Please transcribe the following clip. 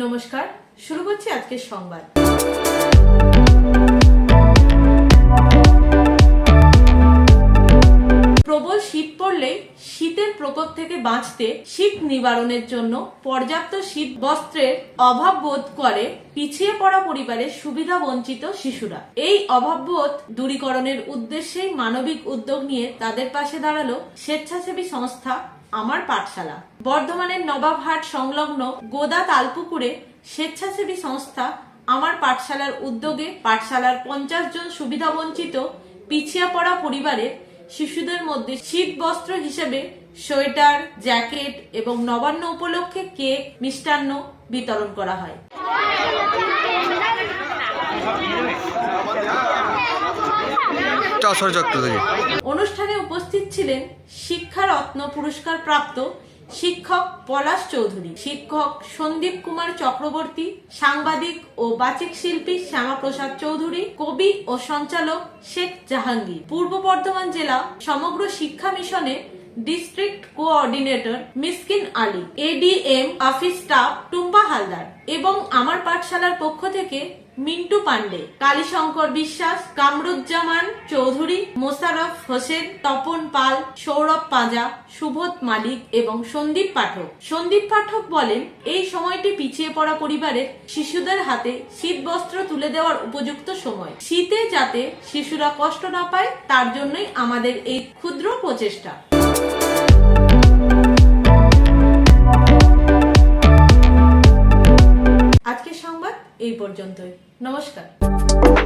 নমস্কার, শুরু করছি আজকের সংবাদ। প্রবল শীত পড়লে শীতের প্রকোপ থেকে বাঁচতে শীত নিবারণের জন্য পর্যাপ্ত শীত বস্ত্রের অভাব বোধ করে পিছিয়ে পড়া পরিবারের সুবিধা বঞ্চিত শিশুরা। এই অভাববোধ দূরীকরণের উদ্দেশ্যেই মানবিক উদ্যোগ নিয়ে তাদের পাশে দাঁড়াল স্বেচ্ছাসেবী সংস্থা আমার পাঠশালা। বর্ধমানের নবাবহাট সংলগ্ন গোদা তালপুকুরে স্বেচ্ছাসেবী সংস্থা আমার পাঠশালার উদ্যোগে পাঠশালার পঞ্চাশ জন সুবিধাবঞ্চিত পিছিয়ে পড়া পরিবারের শিশুদের মধ্যে শীত বস্ত্র হিসেবে সোয়েটার, জ্যাকেট এবং নবান্ন উপলক্ষে কেক, মিষ্টান্ন বিতরণ করা হয়। অনুষ্ঠানে উপস্থিত ছিলেন শিক্ষারত্ন পুরস্কার প্রাপ্ত শিক্ষক পলাশ চৌধুরী, শিক্ষক সন্দীপ কুমার চক্রবর্তী, সাংবাদিক ও বাচিক শিল্পী শ্যামাপ্রসাদ চৌধুরী, কবি ও সঞ্চালক শেখ জাহাঙ্গীর। পূর্ব বর্ধমান জেলা সমগ্র শিক্ষা মিশনের district coordinator Miskin Ali ADM office staff Tumpa Haldar এবং আমার পাঠশালার পক্ষ থেকে মিন্টু পান্ডে কালীশঙ্কর বিশ্বাস, কামরুজ্জামান চৌধুরী, মোশারফ হোসেন, তপন পাল, সৌরভ পাঁজা, সুবোধ মালিক এবং সন্দীপ পাঠক। সন্দীপ পাঠক বলেন, এই সময়টি পিছিয়ে পড়া পরিবারের শিশুদের হাতে শীত বস্ত্র তুলে দেওয়ার উপযুক্ত সময়। শীতে যাতে শিশুরা কষ্ট না পায়, তার জন্যই আমাদের এই ক্ষুদ্র প্রচেষ্টা। এই পর্যন্তই। নমস্কার।